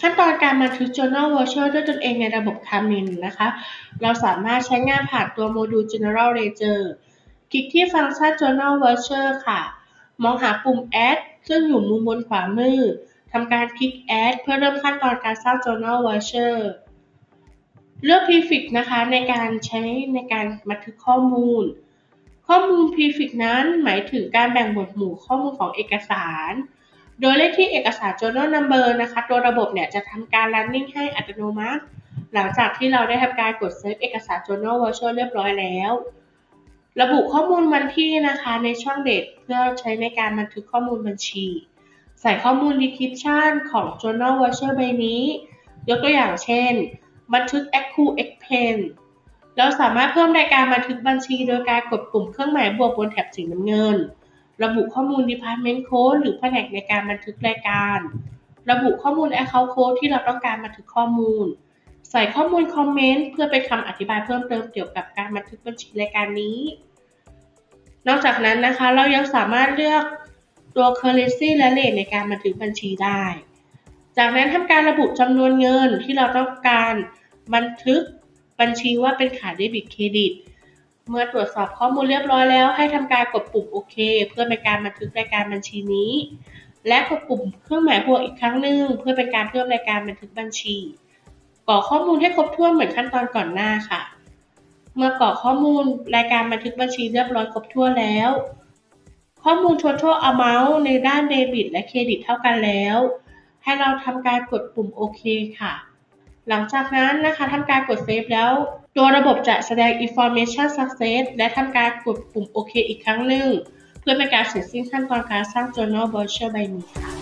ขั้นตอนการบันทึก Journal Voucher ด้วยตนเองในระบบ Carmen นะคะ เราสามารถใช้งานผ่านตัวโมดูล General Ledger คลิกที่ฟังก์ชัน Journal Voucher ค่ะ มองหาปุ่ม Add ซึ่งอยู่มุมบนขวามือทำการคลิก Add เพื่อเริ่มขั้นตอนการสร้าง Journal Voucher เลือก Prefix นะคะในการใช้ในการบันทึกข้อมูล ข้อมูล Prefix นั้นหมายถึงการแบ่งหมวดหมู่ข้อมูลของเอกสาร โดยเลขที่เอกสาร Journal Number นะคะตัวระบบเนี่ยจะทำการ running ให้อัตโนมัติ หลังจากที่เราได้ทำการกด Save เอกสาร Journal Voucher เรียบร้อยแล้ว ระบุข้อมูลวันที่นะคะในช่อง Date เพื่อใช้ในการบันทึกข้อมูลบัญชี ใส่ข้อมูล Description ของ Journal Voucher ใบนี้ ยกตัวอย่างเช่น บันทึก accrue expense เราสามารถเพิ่มรายการบันทึกบัญชีโดยการกดปุ่มเครื่องหมายบวกบนแถบสีน้ำเงิน ระบุข้อมูล Department Code หรือแผนกในการบันทึกรายการ ระบุข้อมูล Account Code ที่เราต้องการบันทึกข้อมูล ใส่ข้อมูลคอมเมนต์เพื่อเป็นคำอธิบายเพิ่มเติมเกี่ยวกับการบันทึกบัญชีรายการนี้ นอกจากนั้นนะคะเรายังสามารถเลือกตัว currency และ rate ในการบันทึกบัญชีได้ จากนั้นทำการระบุจำนวนเงินที่เราต้องการบันทึกบัญชีว่าเป็นขาเดบิตเครดิต เมื่อตรวจสอบข้อมูลเรียบร้อยแล้ว ให้ทำการกดปุ่มโอเค เพื่อเป็นการบันทึกรายการบัญชีนี้ และกดปุ่มเครื่องหมายบวกอีกครั้งหนึ่งเพื่อเป็นการเพิ่มรายการบันทึกบัญชีกรอกข้อมูลให้ครบถ้วนเหมือนขั้นตอนก่อนหน้าค่ะ เมื่อกรอกข้อมูลรายการบันทึกบัญชีเรียบร้อยครบถ้วนแล้ว ข้อมูล total amount ในด้านเดบิตและเครดิตเท่ากันแล้ว ให้เราทำการกดปุ่มโอเคค่ะ หลังจากนั้นนะคะทำการกดเซฟแล้วตัวระบบจะแสดง information success และทำการกดปุ่มโอเคอีกครั้งหนึ่ง เพื่อเป็นการเสร็จสิ้นขั้นตอนการสร้าง journal voucher ใบนี้ค่ะ